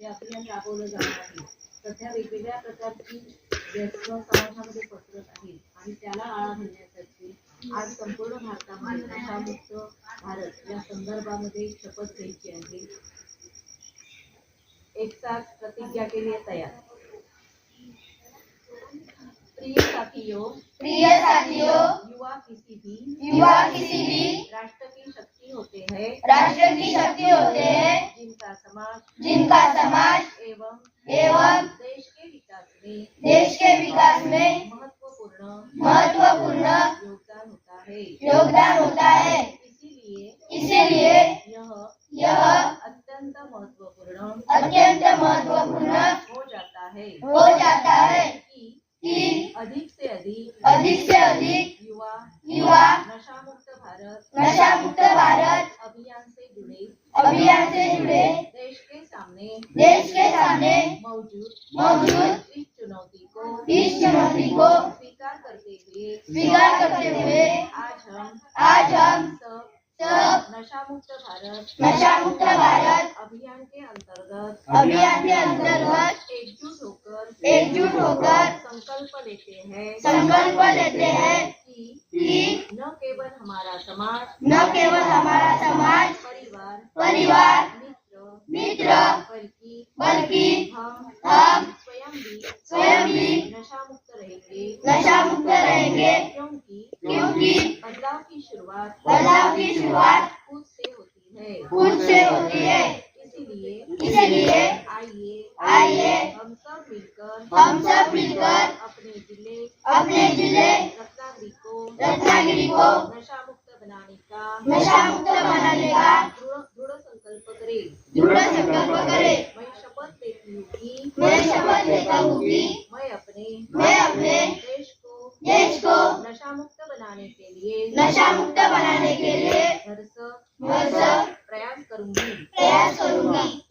हे अभियान राबवलं जाणार आहे सध्या वेगवेगळ्या प्रकारची व्यसन समाजामध्ये पसरत आहेत आणि त्याला आळा घालण्यासाठी आज संपूर्ण भारतामध्ये नशामुक्त भारत या संदर्भामध्ये शपथ घ्यायची आहे. एक साथ प्रतिज्ञा के लिए तैयार. प्रिय साथियों प्रिय साथियों युवा किसी भी युवा किसी भी राष्ट्र की शक्ति होते हैं. राष्ट्र की शक्ति होते हैं. जिनका समाज जिनका समाज एवं एवं देश के विकास में देश के विकास में महत्वपूर्ण महत्वपूर्ण योगदान होता है। योगदान होता है। इसीलिए इसीलिए यह यह अत्यंत महत्वपूर्ण अत्यंत महत्वपूर्ण हो जाता है। हो जाता है कि अधिक से अधिक अधिक से अधिक युवा युवा नशा मुक्त भारत। अभियान से जुड़े अभियान से जुड़े देश के सामने देश के सामने मौजूद मौजूद इस चुनौती को इस चुनौती को स्वीकार करते हुए स्वीकार करते हुए आज हम आज हम सब सब नशा मुक्त भारत नशा मुक्त भारत अभियान के अंतर्गत अभियान के अंतर्गत एकजुट होकर एकजुट होकर संकल्प लेते हैं। संकल्प लेते हैं। न केवल हमारा समाज न केवल हमारा समाज परिवार परिवार मित्र मित्र बल्कि बल्कि हम हम स्वयं भी स्वयं भी नशा मुक्त रहेंगे। नशा मुक्त रहेंगे। क्योंकि क्योंकि बदलाव की शुरुआत बदलाव की शुरुआत खुद से होती है। खुद से होती है। इसीलिए इसीलिए आइए आइए हम सब मिलकर हम सब बनाने का नशा मुक्त बनाने का दृढ़ संकल्प करे दृढ़ संकल्प करें। मैं शपथ लेती हूँ कि मैं शपथ लेता हूँ कि मैं अपने मैं अपने देश को देश को नशा मुक्त बनाने के लिए नशा मुक्त बनाने के लिए भरसक भरसक प्रयास करूँगी।